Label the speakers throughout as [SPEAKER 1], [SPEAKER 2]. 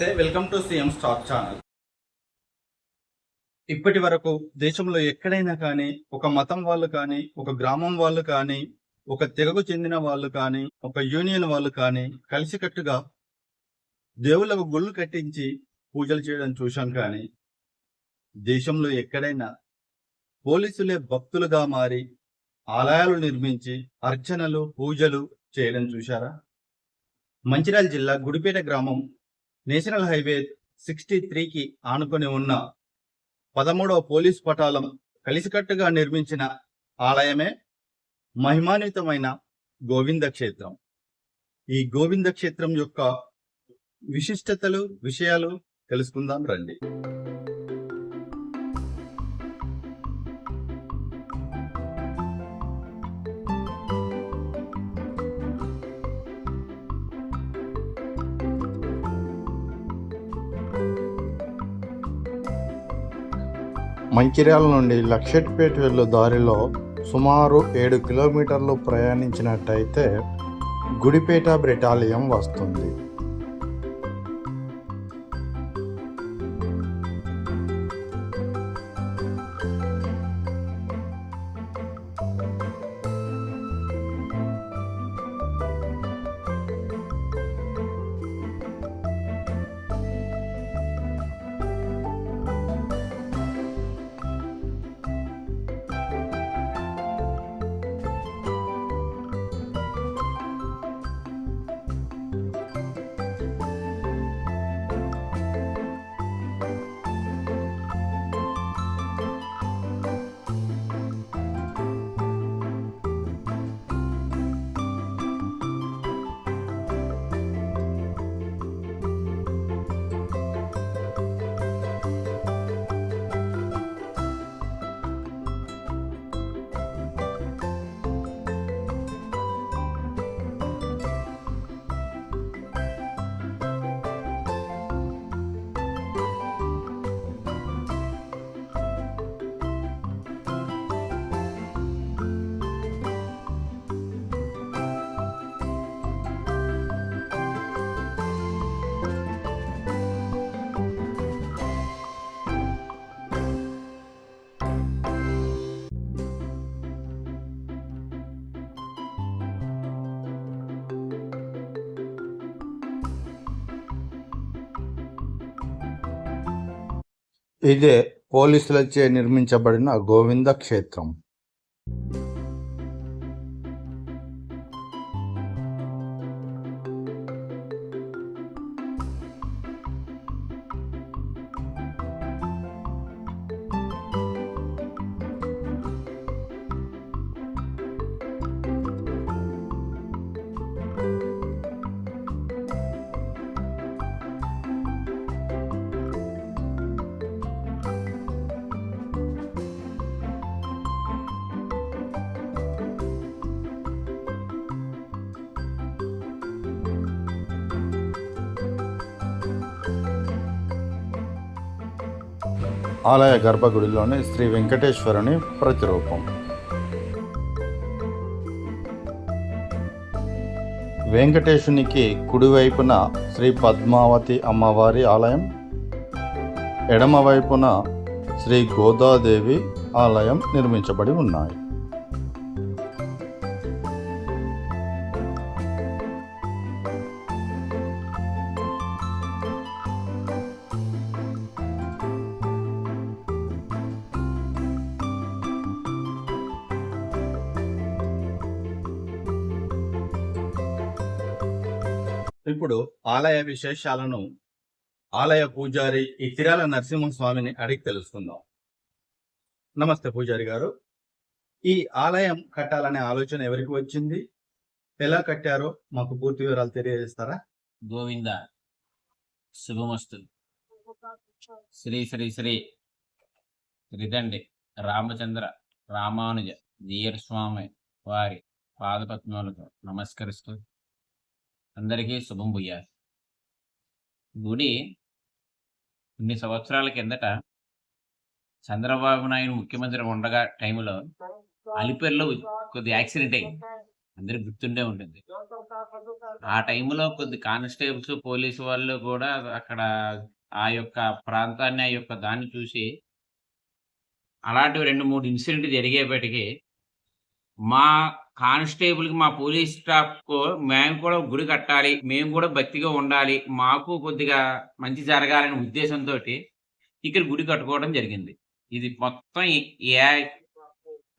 [SPEAKER 1] నమస్తే welcome to CM stock channel. ఇప్పటి వరకు దేశంలో ఎక్కడైనా కానీ ఒక మతం వాళ్ళు కానీ ఒక గ్రామం వాళ్ళు కానీ ఒక తెగకు చెందిన వాళ్ళు కానీ ఒక యూనియన్ వాళ్ళు కానీ కలిసికట్టుగా దేవుళ్ళకు గుళ్ళు కట్టించి పూజలు చేయడం చూశాం కానీ దేశంలో ఎక్కడైనా పోలీసులే భక్తులుగా మారి ఆలయాలు నిర్మించి అర్చనలు పూజలు చేయడం చూశారా? మంచిర్యాల జిల్లా గుడిపేట గ్రామం నేషనల్ హైవే సిక్స్టీ త్రీకి ఆనుకొని ఉన్న పదమూడవ పోలీస్ పటాలం కలిసికట్టుగా నిర్మించిన ఆలయమే మహిమాన్వితమైన గోవింద క్షేత్రం. ఈ గోవింద క్షేత్రం యొక్క విశిష్టతలు విషయాలు తెలుసుకుందాం రండి.
[SPEAKER 2] మంచిర్యాల నుండి లక్షట్పేట వెళ్ళు దారిలో సుమారు ఏడు కిలోమీటర్లు ప్రయాణించినట్టయితే గుడిపేట బ్రిటాలియం వస్తుంది. ఇదే పోలీసులచే నిర్మించబడిన గోవింద క్షేత్రం. ఆలయ గర్భగుడిలోని శ్రీ వెంకటేశ్వరుని ప్రతిరూపం. వెంకటేశునికి కుడివైపున శ్రీ పద్మావతి అమ్మవారి ఆలయం ఎడమవైపున శ్రీ గోదాదేవి ఆలయం నిర్మించబడి ఉన్నాయి.
[SPEAKER 1] ఆలయ విశేషాలను ఆలయ పూజారి ఇతిరాల నరసింహస్వామిని అడిగి తెలుసుకుందాం. నమస్తే పూజారి గారు. ఈ ఆలయం కట్టాలనే ఆలోచన ఎవరికి వచ్చింది? ఎలా కట్టారో మాకు పూర్తి వివరాలు తెలియజేస్తారా?
[SPEAKER 3] గోవింద శుభమస్తు. శ్రీ శ్రీ శ్రీ రిదండి రామచంద్ర రామానుజ జీయర్ స్వామి వారి పాదపద్మాలతో నమస్కరిస్తూ అందరికీ శుభం పుయ్యాలి గుడి కొన్ని సంవత్సరాల కిందట చంద్రబాబు నాయుడు ముఖ్యమంత్రి ఉండగా టైంలో అలిపేరులో కొద్ది యాక్సిడెంట్ అయింది అందరికి గుర్తుండే ఉంటుంది. ఆ టైంలో కొద్ది కానిస్టేబుల్స్ పోలీసు వాళ్ళు కూడా అక్కడ ఆ యొక్క ప్రాంతాన్ని ఆ యొక్క దాన్ని చూసి అలాంటివి రెండు మూడు ఇన్సిడెంట్ జరిగేపటికి మా కానిస్టేబుల్కి మా పోలీస్ స్టాఫ్కు మేము కూడా గుడి కట్టాలి మేము కూడా భక్తిగా ఉండాలి మాకు కొద్దిగా మంచి జరగాలనే ఉద్దేశంతో ఇక్కడ గుడి కట్టుకోవడం జరిగింది. ఇది మొత్తం ఏ-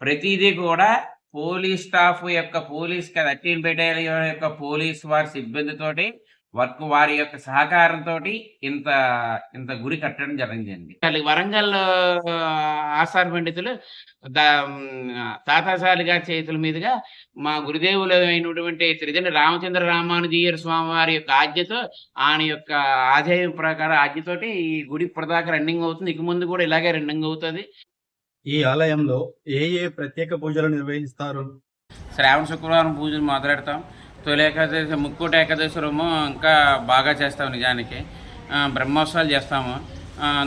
[SPEAKER 3] ప్రతిదీ కూడా పోలీస్ స్టాఫ్ యొక్క పోలీస్ థర్టీన్ బెటాలియన్ యొక్క పోలీస్ వారి సిబ్బందితోటి వర్క్ వారి యొక్క సహకారంతో ఇంత ఇంత గురి కట్టడం జరిగిందండి. వాళ్ళకి వరంగల్ ఆ, ఆస్థాన పండితులు దా తాతాసారి గారి చేతుల మీదుగా మా గురుదేవులు అయినటువంటి త్రిజని రామచంద్ర రామానుజీయర్ స్వామి వారి యొక్క ఆజ్ఞతో ఆయన యొక్క ఆదాయం ప్రకారం ఆజ్ఞతోటి ఈ గుడి ఇప్పటిదాకా రన్నింగ్ అవుతుంది. ఇక ముందు కూడా ఇలాగే రన్నింగ్ అవుతుంది.
[SPEAKER 1] ఈ ఆలయంలో ఏ ఏ ప్రత్యేక పూజలు నిర్వహిస్తారు?
[SPEAKER 3] శ్రావణ శుక్రవారం పూజలు మొదలెడతాం. తొలి ఏకాదశి ముక్కోటి ఏకాదశిరము ఇంకా బాగా చేస్తాము నిజానికి. బ్రహ్మోత్సవాలు చేస్తాము.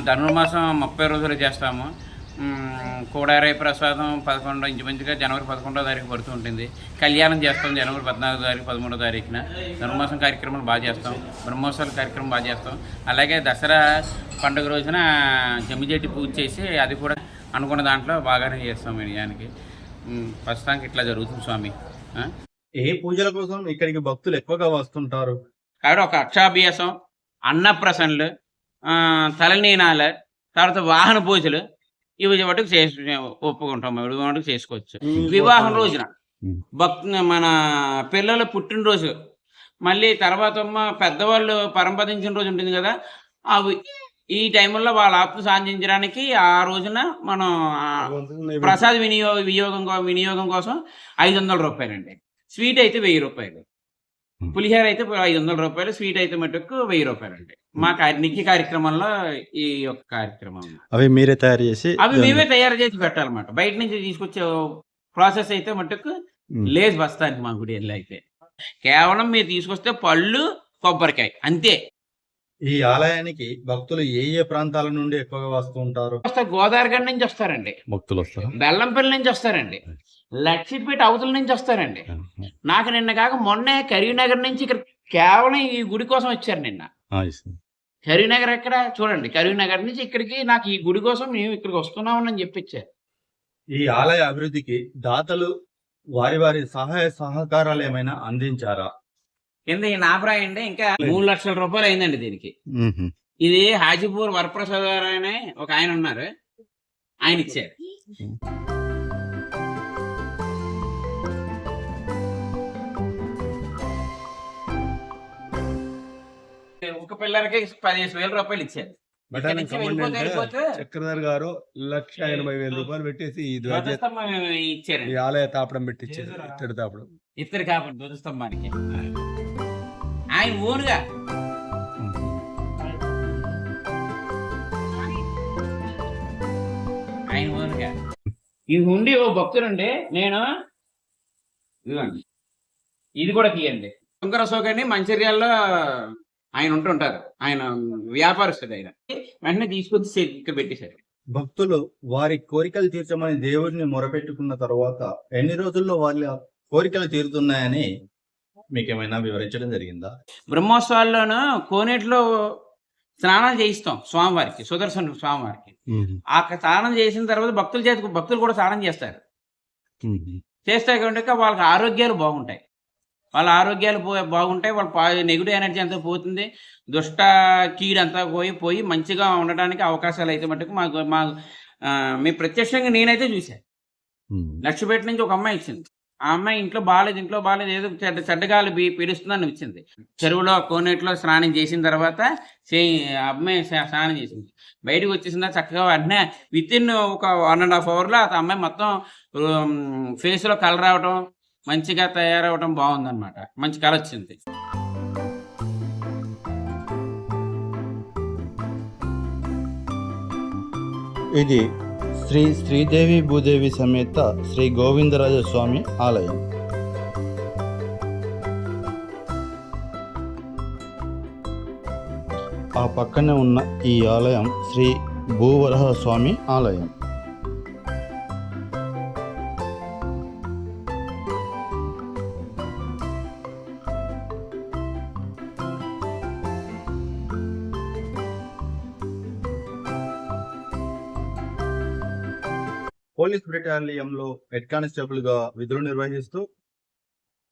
[SPEAKER 3] ధనుర్మాసం ముప్పై రోజులు చేస్తాము. మ్, ప్రసాదం పదకొండు ఇంచుమించుగా జనవరి పదకొండో తారీఖు పడుతూ ఉంటుంది. కళ్యాణం చేస్తాం జనవరి పద్నాలుగో తారీఖు పదమూడో తారీఖున. ధనుర్మాసం కార్యక్రమాలు బాగా చేస్తాం. బ్రహ్మోత్సవాల కార్యక్రమం బాగా చేస్తాం. అలాగే దసరా పండుగ రోజున జమ్మిజెట్టి పూజ చేసి అది కూడా అనుకున్న దాంట్లో బాగానే చేస్తాం నిజానికి. ప్రస్తుతానికి ఇట్లా జరుగుతుంది స్వామి.
[SPEAKER 1] ఏ పూజల కోసం ఇక్కడికి భక్తులు ఎక్కువగా వస్తుంటారు?
[SPEAKER 3] కాబట్టి ఒక అక్షాభ్యాసం అన్నప్రసన్నులు ఆ, తలనీనాలు తర్వాత వాహన పూజలు ఇవి మటుకు చేసు ఒప్పుకుంటాం. ఇవి మటుకు చేసుకోవచ్చు. వివాహం రోజున. భక్ మన పిల్లల పుట్టినరోజు. మళ్ళీ తర్వాత అమ్మ పెద్దవాళ్ళు పరంపదించిన రోజు ఉంటుంది కదా అవి ఈ టైంలో వాళ్ళ ఆప్తు సాధించడానికి ఆ రోజున మనం ప్రసాద్ వినియోగ వినియోగం వినియోగం కోసం ఐదు వందల రూపాయలండి. స్వీట్ అయితే వెయ్యి రూపాయలు. పులిహోర అయితే ఐదు వందల రూపాయలు స్వీట్ అయితే మటుకు వెయ్యి రూపాయలు అండి మా నిత్య కార్యక్రమంలో ఈ యొక్క కార్యక్రమం.
[SPEAKER 2] అవి మీరే తయారు చేసి
[SPEAKER 3] అవి మేమే తయారు చేసి పెట్టాలన్నమాట. బయట నుంచి తీసుకొచ్చే ప్రాసెస్ అయితే మటుకు. లేస్ బస్తానికి మా గుడి అయితే. కేవలం మీరు తీసుకొస్తే పళ్ళు కొబ్బరికాయ అంతే.
[SPEAKER 1] ఈ ఆలయానికి భక్తులు ఏ ఏ ప్రాంతాల నుండి ఎక్కువగా వస్తూ ఉంటారు?
[SPEAKER 3] వస్తే గోదావరి గడి నుంచి వస్తారండి.
[SPEAKER 2] భక్తులు వస్తారా?
[SPEAKER 3] బెల్లంపల్లి నుంచి వస్తారండి. లక్షిపేట అవతల నుంచి వస్తారండి. నాకు నిన్న కాక మొన్నే కరీంనగర్ నుంచి ఇక్కడ కేవలం ఈ గుడి కోసం వచ్చారు నిన్న. కరీంనగర్ ఎక్కడ? చూడండి. కరీంనగర్ నుంచి ఇక్కడికి నాకు ఈ గుడి కోసం మేము ఇక్కడికి వస్తున్నామని చెప్పిచ్చారు
[SPEAKER 1] ఈ ఆలయ అభివృద్ధికి దాతలు వారి వారి సహాయ సహకారాలు ఏమైనా అందించారా?
[SPEAKER 3] కింద ఈ నాపరాయి అండి ఇంకా మూడు లక్షల రూపాయలు అయిందండి దీనికి. ఇది హాజీపూర్ వరప్రసాద్ గారు అనే ఒక ఆయన ఉన్నారు. ఆయన ఇచ్చారు. ఒక పిల్లలకి పదిహేను వేల రూపాయలు ఇచ్చారు.
[SPEAKER 4] చక్రధర్ గారు లక్ష ఎనభై వేల రూపాయలు పెట్టేసి ఈ ఈ ఆలయ తాపడం పెట్టించారు. ఇత్తడి తాపడం.
[SPEAKER 3] ఇద్దరు కాబట్టి ధ్వజస్తంభానికి. ఆయన ఓనుగా ఆయన ఓనుగా ఈ హుండి ఓ భక్తుడండి నేను ఇదిగోండి. ఇది కూడా తీయండి. శంకర సోకని మంచిర్యాలలో ఆయన ఉంటుంటారు ఆయన వ్యాపారస్తుడు ఆయన. వెంటనే తీసుకొచ్చి ఇక్కడ పెట్టేశారు.
[SPEAKER 1] భక్తులు వారి కోరికలు తీర్చమని దేవుడిని మొరపెట్టుకున్న తర్వాత ఎన్ని రోజుల్లో వాళ్ళ కోరికలు తీరుతున్నాయని మీకు ఏమైనా వివరించడం జరిగిందా
[SPEAKER 3] బ్రహ్మోత్సవాల్లోనూ కోనేటిలో స్నానాలు చేయిస్తాం స్వామివారికి సుదర్శన స్వామివారికి. ఆ స్నానం చేసిన తర్వాత భక్తుల చేతి భక్తులు కూడా స్నానం చేస్తారు. చేస్తే కనుక వాళ్ళకి ఆరోగ్యాలు బాగుంటాయి వాళ్ళ ఆరోగ్యాలు బాగుంటాయి వాళ్ళ నెగిటివ్ ఎనర్జీ అంతా పోతుంది దుష్ట కీడు అంతా పోయి పోయి మంచిగా ఉండడానికి అవకాశాలు అయితే మటుకు మాకు మా మీ ప్రత్యక్షంగా నేనైతే చూశాను. లక్ష్యపేట నుంచి ఒక అమ్మాయి ఇచ్చింది ఆ అమ్మాయి ఇంట్లో బాగాలేదు ఇంట్లో బాగాలేదు ఏదో చెడ్డ చెడ్డగాలు బీ పీడిస్తుందని వచ్చింది చెరువులో కోనేటిలో స్నానం చేసిన తర్వాత సే ఆ అమ్మాయి స్నా- స్నానం చేసింది. బయటకు వచ్చేసిన చక్కగా వెంటనే విత్ ఇన్ ఒక వన్ అండ్ హాఫ్ అవర్లో ఆ అమ్మాయి మొత్తం ఫేస్లో కలర్ రావడం మంచిగా తయారవడం బాగుందన్నమాట. మంచి కలర్ వచ్చింది.
[SPEAKER 2] ఇది శ్రీ శ్రీదేవి భూదేవి సమేత శ్రీ గోవిందరాజ స్వామి ఆలయం. ఆ పక్కనే ఉన్న ఈ ఆలయం శ్రీ భూవరహ స్వామి ఆలయం.
[SPEAKER 1] బెటాలియంలో హెడ్ కానిస్టేబుల్గా విధులు నిర్వహిస్తూ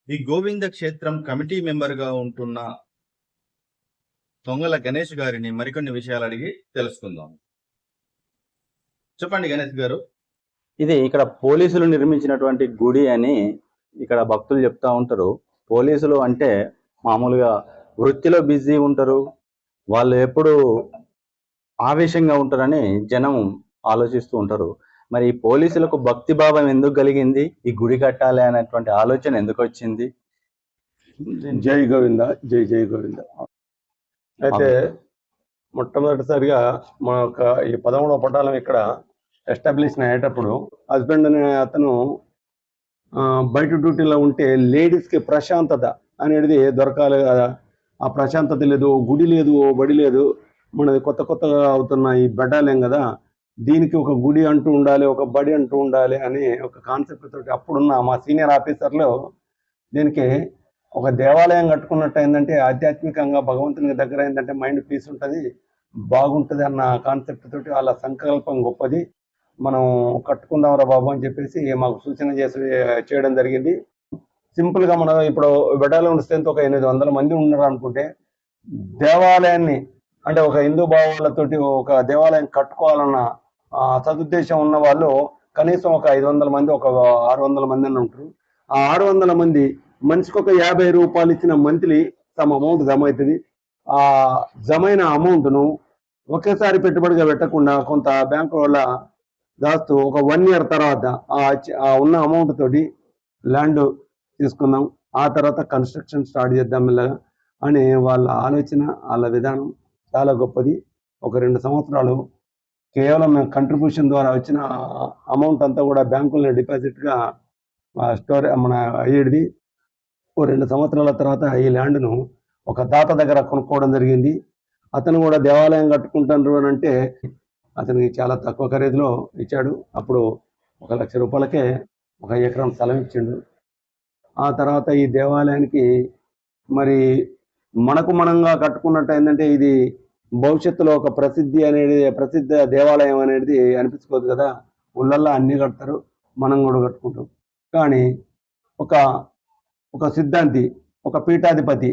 [SPEAKER 1] ఈ గోవింద క్షేత్రం కమిటీ మెంబర్గా ఉంటున్న తొంగల గణేష్ గారిని మరికొన్ని విషయాలు అడిగి తెలుసుకుందాం. చెప్పండి గణేష్ గారు.
[SPEAKER 2] ఇది ఇక్కడ పోలీసులు నిర్మించినటువంటి గుడి అని ఇక్కడ భక్తులు చెప్తా ఉంటారు. పోలీసులు అంటే మామూలుగా వృత్తిలో బిజీ ఉంటారు. వాళ్ళు ఎప్పుడు ఆవేశంగా ఉంటారని జనం ఆలోచిస్తూ ఉంటారు. మరి ఈ పోలీసులకు భక్తి భావం ఎందుకు కలిగింది? ఈ గుడి కట్టాలి అనేటువంటి ఆలోచన ఎందుకు వచ్చింది?
[SPEAKER 4] జై గోవింద జై జై గోవింద. అయితే మొట్టమొదటిసారిగా మన యొక్క ఈ పదమూడవ పటాలం ఇక్కడ ఎస్టాబ్లిష్ అయ్యేటప్పుడు హస్బెండ్ అనే అతను బయట డ్యూటీలో ఉంటే లేడీస్కి ప్రశాంతత అనేది దొరకాలి కదా. ఆ ప్రశాంతత లేదు గుడి లేదు ఓ బడి లేదు. మనది కొత్త కొత్తగా అవుతున్న ఈ బెడ్డాలేం కదా. దీనికి ఒక గుడి అంటూ ఉండాలి ఒక బడి అంటూ ఉండాలి అని ఒక కాన్సెప్ట్ తోటి అప్పుడున్న మా సీనియర్ ఆఫీసర్లు దీనికి ఒక దేవాలయం కట్టుకున్నట్టు ఏంటంటే ఆధ్యాత్మికంగా భగవంతునికి దగ్గర ఏంటంటే మైండ్ పీస్ ఉంటుంది బాగుంటుంది అన్న కాన్సెప్ట్ తోటి వాళ్ళ సంకల్పం గొప్పది. మనం కట్టుకుందాం రా బాబు అని చెప్పేసి మాకు సూచన చేసి చేయడం జరిగింది. సింపుల్గా మనం ఇప్పుడు బెటాలియన్ స్ట్రెంత్ ఒక ఎనిమిది వందల మంది ఉన్నారు అనుకుంటే దేవాలయాన్ని అంటే ఒక హిందూ భావాలతోటి ఒక దేవాలయం కట్టుకోవాలన్న సదుద్దేశం ఉన్న వాళ్ళు కనీసం ఒక ఐదు వందల మంది ఒక ఆరు వందల మంది అని ఉంటారు. ఆ ఆరు వందల మంది మనిషికి ఒక యాభై రూపాయలు ఇచ్చిన మంత్లీ తమ అమౌంట్ జమ అవుతుంది. ఆ జమైన అమౌంట్ను ఒకేసారి పెట్టుబడిగా పెట్టకుండా కొంత బ్యాంకు వల్ల దాస్తూ ఒక వన్ ఇయర్ తర్వాత ఆ ఆ ఉన్న అమౌంట్ తోటి ల్యాండ్ తీసుకుందాం. ఆ తర్వాత కన్స్ట్రక్షన్ స్టార్ట్ చేద్దాం మెల్లగా అని వాళ్ళ ఆలోచన వాళ్ళ విధానం చాలా గొప్పది. ఒక రెండు సంవత్సరాలు కేవలం కంట్రిబ్యూషన్ ద్వారా వచ్చిన అమౌంట్ అంతా కూడా బ్యాంకుల్లో డిపాజిట్గా స్టోర్ మన అయ్యేది. ఓ రెండు సంవత్సరాల తర్వాత ఈ ల్యాండ్ను ఒక దాత దగ్గర కొనుక్కోవడం జరిగింది. అతను కూడా దేవాలయం కట్టుకుంటాను అని అంటే అతనికి చాలా తక్కువ ఖరీదులో ఇచ్చాడు. అప్పుడు ఒక లక్ష రూపాయలకే ఒక ఎకరం స్థలం ఇచ్చిండు. ఆ తర్వాత ఈ దేవాలయానికి మరి మనకు మనంగా కట్టుకున్నట్టు ఏంటంటే ఇది భవిష్యత్తులో ఒక ప్రసిద్ధి అనేది ప్రసిద్ధ దేవాలయం అనేది అనిపించుకోదు కదా. ఊళ్ళల్లో అన్నీ కడతారు మనం కూడా కట్టుకుంటాం. కానీ ఒక ఒక సిద్ధాంతి ఒక పీఠాధిపతి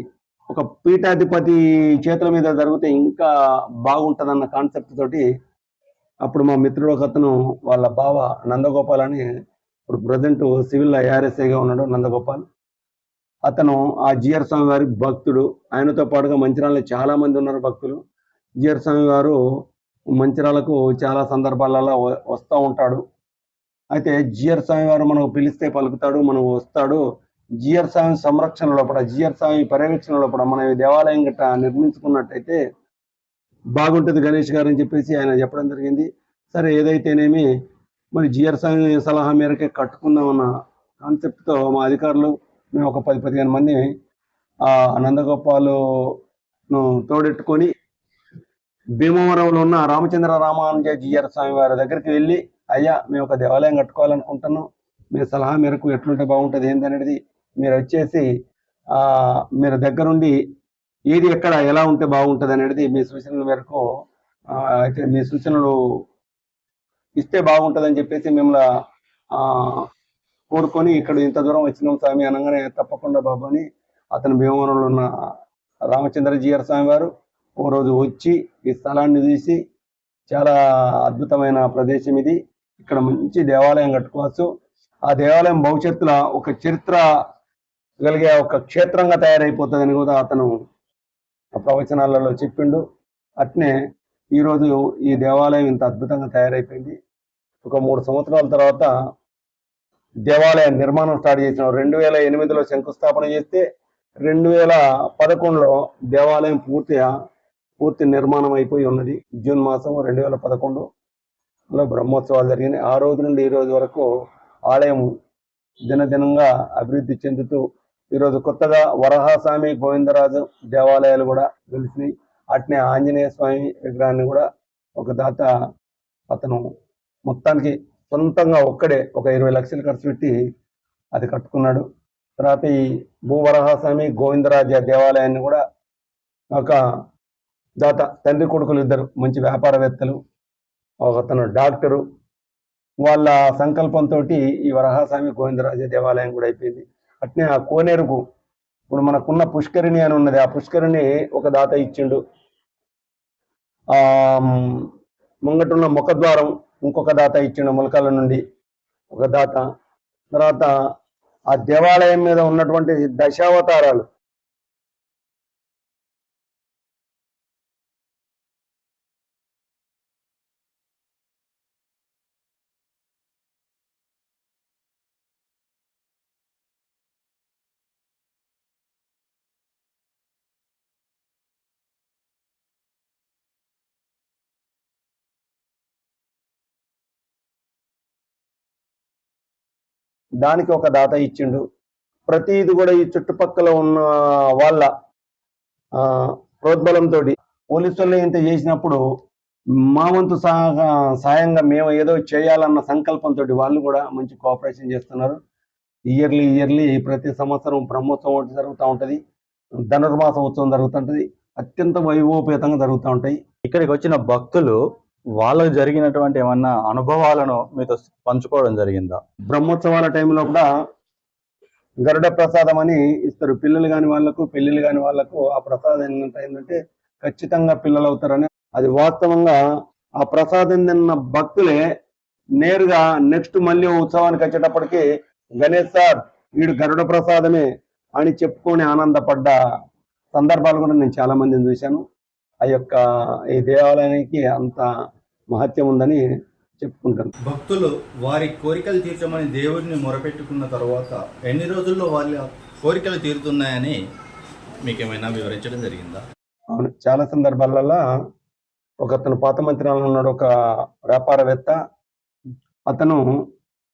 [SPEAKER 4] ఒక పీఠాధిపతి చేతుల మీద జరిగితే ఇంకా బాగుంటుందన్న కాన్సెప్ట్ తోటి అప్పుడు మా మిత్రుడు ఒక అతను వాళ్ళ బావ నందగోపాల్ అని ఇప్పుడు ప్రజెంట్ సివిల్ ఐఆర్ఎస్ఐగా ఉన్నాడు నందగోపాల్. అతను ఆ జిఆర్ స్వామి వారి భక్తుడు. ఆయనతో పాటుగా మంచిర్యాలలో చాలా మంది ఉన్నారు భక్తులు. జిఆర్ స్వామి వారు మంచిరాలకు చాలా సందర్భాలలో వస్తూ ఉంటాడు. అయితే జిఆర్ స్వామి వారు మనకు పిలిస్తే పలుకుతాడు మనం వస్తాడు. జిఆర్ స్వామి సంరక్షణ లోపల జిఆర్ స్వామి పర్యవేక్షణ లోపల మనం దేవాలయం గట్ట నిర్మించుకున్నట్టయితే బాగుంటుంది గణేష్ గారు అని చెప్పేసి ఆయన చెప్పడం జరిగింది. సరే ఏదైతేనేమి మరి జిఆర్ స్వామి సలహా మేరకే కట్టుకుందామన్న కాన్సెప్ట్తో మా అధికారులు మేము ఒక పది పదిహేను మంది ఆ నందగోపాలును తోడెట్టుకొని భీమవరంలో ఉన్న రామచంద్ర రామానుజ జీఆర్ స్వామి వారి దగ్గరికి వెళ్ళి అయ్యా మేము ఒక దేవాలయం కట్టుకోవాలనుకుంటున్నాం. మీ సలహా మేరకు ఎట్లుంటే బాగుంటుంది ఏంటనేది మీరు వచ్చేసి మీరు దగ్గరుండి ఏది ఎక్కడ ఎలా ఉంటే బాగుంటుంది అనేది మీ సూచనల మేరకు అయితే మీ సూచనలు ఇస్తే బాగుంటుందని చెప్పేసి మిమ్మల్ని కోరుకొని ఇక్కడ ఇంత దూరం వచ్చినాం స్వామి అనగానే తప్పకుండా బాబు అని అతను భీమవరంలో ఉన్న రామచంద్ర జీఆర్ స్వామి వారు ఓ రోజు వచ్చి ఈ స్థలాన్ని తీసి చాలా అద్భుతమైన ప్రదేశం ఇది. ఇక్కడ మంచి దేవాలయం కట్టుకోవచ్చు. ఆ దేవాలయం భవిష్యత్తులో ఒక చరిత్ర కలిగే ఒక క్షేత్రంగా తయారైపోతుందని కూడా అతను ప్రవచనాలలో చెప్పిండు. అట్నే ఈరోజు ఈ దేవాలయం ఇంత అద్భుతంగా తయారైపోయింది. ఒక మూడు సంవత్సరాల తర్వాత దేవాలయ నిర్మాణం స్టార్ట్ చేసిన. రెండు వేల ఎనిమిదిలో శంకుస్థాపన చేస్తే రెండు వేల పదకొండులో దేవాలయం పూర్తిగా పూర్తి నిర్మాణం అయిపోయి ఉన్నది. జూన్ మాసం రెండు వేల పదకొండులో బ్రహ్మోత్సవాలు జరిగినాయి. ఆ రోజు నుండి ఈ రోజు వరకు ఆలయం దినదినంగా అభివృద్ధి చెందుతూ ఈరోజు కొత్తగా వరహాస్వామి గోవిందరాజు దేవాలయాలు కూడా వెలిసినాయి. అట్నే ఆంజనేయ స్వామి విగ్రహాన్ని కూడా ఒక దాత అతను మొత్తానికి సొంతంగా ఒక్కడే ఒక ఇరవై లక్షలు ఖర్చు పెట్టి అది కట్టుకున్నాడు. తర్వాత ఈ భూవరహాస్వామి గోవిందరాజ దేవాలయాన్ని కూడా ఒక దాత తండ్రి కొడుకులు ఇద్దరు మంచి వ్యాపారవేత్తలు ఒకతను డాక్టరు. వాళ్ళ సంకల్పంతో ఈ వరహాస్వామి గోవిందరాజ దేవాలయం కూడా అయిపోయింది. అట్నే ఆ కోనేరుకు ఇప్పుడు మనకున్న పుష్కరిణి అని ఉన్నది. ఆ పుష్కరిణి ఒక దాత ఇచ్చిండు. ఆ ముంగటున్న ముఖద్వారం ఇంకొక దాత ఇచ్చిండు ములకాల నుండి. ఒక దాత. తర్వాత ఆ దేవాలయం మీద ఉన్నటువంటి దశావతారాలు దానికి ఒక దాత ఇచ్చిండు. ప్రతిది కూడా ఈ చుట్టుపక్కల ఉన్న వాళ్ళ ప్రోద్బలంతో పోలీసులు ఇంత చేసినప్పుడు మా వంతు సహా- సాయంగా మేము ఏదో చేయాలన్న సంకల్పంతో వాళ్ళు కూడా మంచి కోఆపరేషన్ చేస్తున్నారు. ఇయర్లీ ఇయర్లీ ప్రతి సంవత్సరం బ్రహ్మోత్సవం ఒకటి జరుగుతూ ఉంటది. ధనుర్మాస ఉత్సవం జరుగుతుంటది. అత్యంత వైభవపేతంగా జరుగుతూ ఉంటాయి.
[SPEAKER 2] ఇక్కడికి వచ్చిన భక్తులు వాళ్ళకు జరిగినటువంటి ఏమన్నా అనుభవాలను మీతో పంచుకోవడం జరిగిందా?
[SPEAKER 4] బ్రహ్మోత్సవాల టైంలో కూడా గరుడ ప్రసాదం అని ఇస్తారు. పిల్లలు కాని వాళ్ళకు పెళ్ళిళ్ళు కాని వాళ్ళకు ఆ ప్రసాదం ఏంటంటే ఏంటంటే ఖచ్చితంగా పిల్లలు అవుతారని అది వాస్తవంగా ఆ ప్రసాదం తిన్న భక్తులే నేరుగా నెక్స్ట్ మళ్ళీ ఉత్సవానికి వచ్చేటప్పటికి గణేష్ సార్ వీడు గరుడ ప్రసాదమే అని చెప్పుకొని ఆనందపడ్డ సందర్భాలు కూడా నేను చాలా మందిని చూశాను. ఆ యొక్క ఈ దేవాలయానికి అంత మహత్యం ఉందని చెప్పుకుంటాను
[SPEAKER 1] భక్తులు వారి కోరికలు తీర్చమని దేవుడిని మొరపెట్టుకున్న తర్వాత ఎన్ని రోజుల్లో వాళ్ళ కోరికలు తీరుతున్నాయని మీకేమైనా వివరించడం జరిగిందా?
[SPEAKER 4] అవును. చాలా సందర్భాలలో ఒక అతను పాత మంత్రాలు ఉన్నాడు ఒక వ్యాపారవేత్త. అతను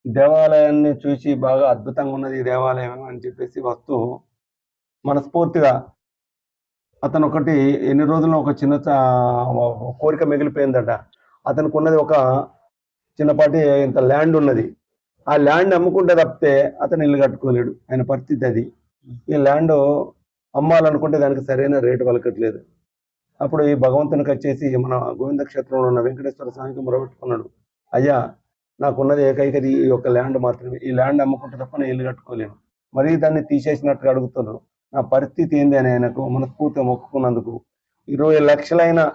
[SPEAKER 4] దేవాలయాన్ని చూసి బాగా అద్భుతంగా ఉన్నది ఈ దేవాలయం అని చెప్పేసి వస్తూ మనస్ఫూర్తిగా అతను ఒకటి ఎన్ని రోజుల్లో ఒక చిన్న కోరిక మిగిలిపోయిందట. అతనికి ఉన్నది ఒక చిన్నపాటి ఇంత ల్యాండ్ ఉన్నది. ఆ ల్యాండ్ అమ్ముకుంటే తప్పితే అతను ఇల్లు కట్టుకోలేడు. ఆయన పరిస్థితి అది. ఈ ల్యాండ్ అమ్మాలనుకుంటే దానికి సరైన రేటు పలకట్లేదు. అప్పుడు ఈ భగవంతునికి వచ్చేసి మన గోవింద క్షేత్రంలో ఉన్న వెంకటేశ్వర స్వామికి మొరబెట్టుకున్నాడు అయ్యా నాకున్నది ఏకైక ఈ యొక్క ల్యాండ్ మాత్రమే. ఈ ల్యాండ్ అమ్ముకుంటే తప్ప నేను ఇల్లు కట్టుకోలేను. మరీ దాన్ని తీసేసినట్టుగా అడుగుతున్నారు. నా పరిస్థితి ఏంది అని ఆయనకు మనస్ఫూర్తిగా మొక్కుకున్నందుకు ఇరవై లక్షలైన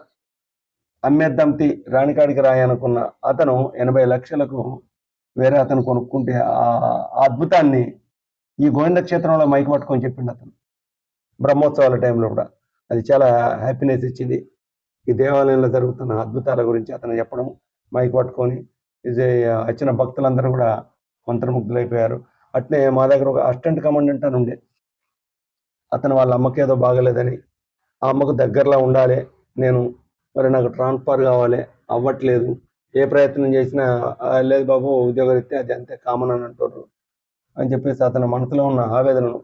[SPEAKER 4] అమ్మేద్దంతి రాణికాడికి రాయనుకున్న అతను ఎనభై లక్షలకు వేరే అతను కొనుక్కుంటే ఆ అద్భుతాన్ని ఈ గోవింద క్షేత్రంలో మైకి పట్టుకొని చెప్పిండు అతను. బ్రహ్మోత్సవాల టైంలో కూడా. అది చాలా హ్యాపీనెస్ ఇచ్చింది. ఈ దేవాలయంలో జరుగుతున్న అద్భుతాల గురించి అతను చెప్పడం మైక్ పట్టుకొని ఇది వచ్చిన భక్తులందరూ కూడా మంత్రముగ్ధులైపోయారు. అట్నే మా దగ్గర ఒక అసిస్టెంట్ కమాండెంట్ అని ఉండే. అతను వాళ్ళ అమ్మకేదో ఏదో బాగలేదని. ఆ అమ్మకు దగ్గరలో ఉండాలి. నేను మరి నాకు ట్రాన్స్ఫర్ కావాలి అవ్వట్లేదు. ఏ ప్రయత్నం చేసినా లేదు బాబు ఉద్యోగరీత్యా అది అంతే కామన్ అని అంటారు అని చెప్పేసి అతని మనసులో ఉన్న ఆవేదనను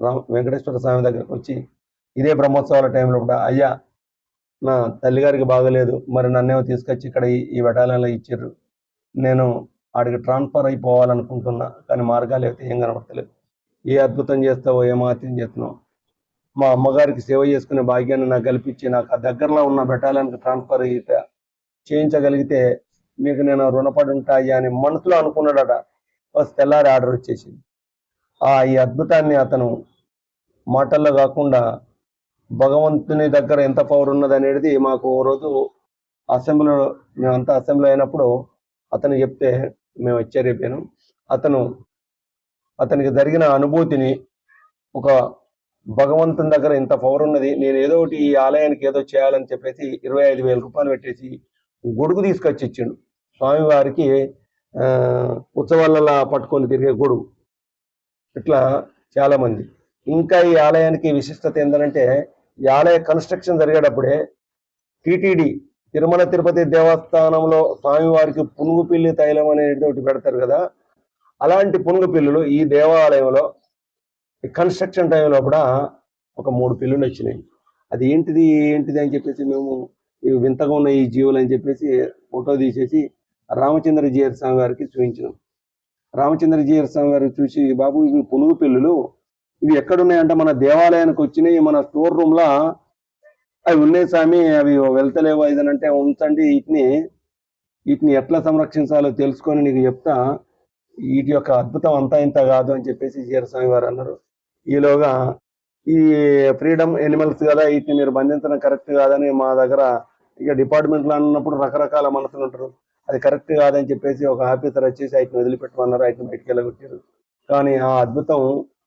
[SPEAKER 4] రామ వెంకటేశ్వర స్వామి దగ్గరకు వచ్చి ఇదే బ్రహ్మోత్సవాల టైంలో కూడా అయ్యా నా తల్లిగారికి బాగలేదు మరి నన్నేమో తీసుకొచ్చి ఇక్కడ ఈ- ఈ వెటాలలో ఇచ్చారు నేను ఆడికి ట్రాన్స్ఫర్ అయిపోవాలనుకుంటున్నా కానీ మార్గాలు అయితే ఏం కనబడతలేదు. ఏ అద్భుతం చేస్తావో ఏ చేస్తున్నావు మా అమ్మగారికి సేవ చేసుకునే భాగ్యాన్ని నాకు కల్పించి నాకు ఆ దగ్గరలో ఉన్న బెటాలియన్కి ట్రాన్స్ఫర్ చేయించగలిగితే మీకు నేను రుణపడి ఉంటాయి అని మనసులో అనుకున్నాడట. ఫస్ట్ తెల్లారి ఆర్డర్ వచ్చేసింది. ఆ ఈ అద్భుతాన్ని అతను మాటల్లో కాకుండా భగవంతుని దగ్గర ఎంత పవర్ ఉన్నది అనేది మాకు ఓ రోజు అసెంబ్లీలో మేమంతా అసెంబ్లీ అయినప్పుడు అతను చెప్తే మేము ఆశ్చర్యపోయాను అతను అతనికి జరిగిన అనుభూతిని ఒక భగవంతుని దగ్గర ఇంత పవర్ ఉన్నది. నేను ఏదో ఒకటి ఈ ఆలయానికి ఏదో చేయాలని చెప్పేసి ఇరవై ఐదు వేల రూపాయలు పెట్టేసి గొడుగు తీసుకొచ్చి ఇచ్చిండు. స్వామివారికి ఉత్సవాలలా ఉత్సవాలలో పట్టుకొని తిరిగే గొడుగు. ఇట్లా చాలామంది. ఇంకా ఈ ఆలయానికి విశిష్టత ఏంటంటే ఈ ఆలయ కన్స్ట్రక్షన్ జరిగేటప్పుడే టిటిడి తిరుమల తిరుపతి దేవస్థానంలో స్వామివారికి పునుగు పిల్లి తైలం అనేది ఒకటి పెడతారు కదా. అలాంటి పునుగు పిల్లులు ఈ దేవాలయంలో ఈ కన్స్ట్రక్షన్ టైంలో కూడా ఒక మూడు పిల్లులు వచ్చినాయి. అది ఏంటిది ఏంటిది అని చెప్పేసి మేము ఇవి వింతగా ఉన్నాయి ఈ జీవులు అని చెప్పేసి ఫోటో తీసేసి రామచంద్ర జీయర్ స్వామి గారికి చూపించినాం. రామచంద్ర జీయర్ స్వామి గారికి చూసి బాబు ఇవి పునుగు పిల్లులు ఇవి ఎక్కడున్నాయంటే? మన దేవాలయానికి వచ్చినాయి మన స్టోర్ రూమ్లో అవి ఉన్నాయి స్వామి అవి వెళ్తలేవు ఇదనంటే ఉంచండి వీటిని. వీటిని ఎట్లా సంరక్షించాలో తెలుసుకొని నీకు చెప్తా. వీటి యొక్క అద్భుతం అంతా ఇంత కాదు అని చెప్పేసి జీరస్వామి వారు అన్నారు. ఈలోగా ఈ ఫ్రీడమ్ ఎనిమల్స్ కదా వీటిని మీరు బంధించడం కరెక్ట్ కాదని మా దగ్గర ఇక డిపార్ట్మెంట్లో అన్నప్పుడు రకరకాల మనసులు ఉంటారు. అది కరెక్ట్ కాదని చెప్పేసి ఒక ఆఫీసర్ వచ్చేసి వాటిని వదిలిపెట్టమన్నారు వాటిని బయటికి వెళ్ళగొట్టారు. కానీ ఆ అద్భుతం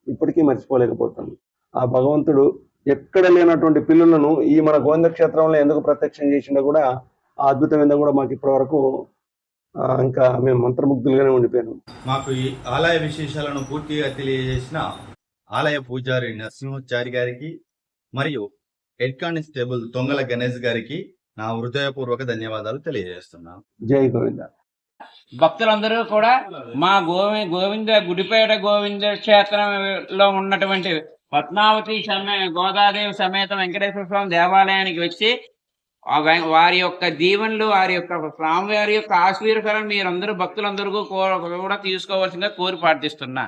[SPEAKER 4] ఇప్పటికీ మర్చిపోలేకపోతాను ఆ భగవంతుడు ఎక్కడ లేనటువంటి పిల్లులను ఈ మన గోవింద క్షేత్రంలో ఎందుకు ప్రత్యక్షం చేసిండో కూడా ఆ అద్భుతం ఏందో కూడా మాకు ఇప్పటి వరకు ఇంకా మేము మంత్రముగ్ధులుగానే ఉండిపోయాము
[SPEAKER 1] మాకు ఈ ఆలయ విశేషాలను పూర్తిగా తెలియజేసిన ఆలయ పూజారి నరసింహాచారి గారికి మరియు హెడ్ కానిస్టేబుల్ తొంగల గణేష్ గారికి నా హృదయపూర్వక ధన్యవాదాలు తెలియజేస్తున్నాను
[SPEAKER 4] జై గోవింద.
[SPEAKER 3] భక్తులందరూ కూడా మా గోవి గోవింద గుడిపేట గోవింద క్షేత్రంలో ఉన్నటువంటి పద్మావతి సమే గోదాదేవి సమేత వెంకటేశ్వర స్వామి దేవాలయానికి వచ్చి వారి యొక్క దీవెనలు వారి యొక్క స్వామివారి యొక్క ఆశీర్వదం మీరందరూ భక్తులందరూ కూడా తీసుకోవాల్సిందిగా కోరి ప్రార్థిస్తున్నా.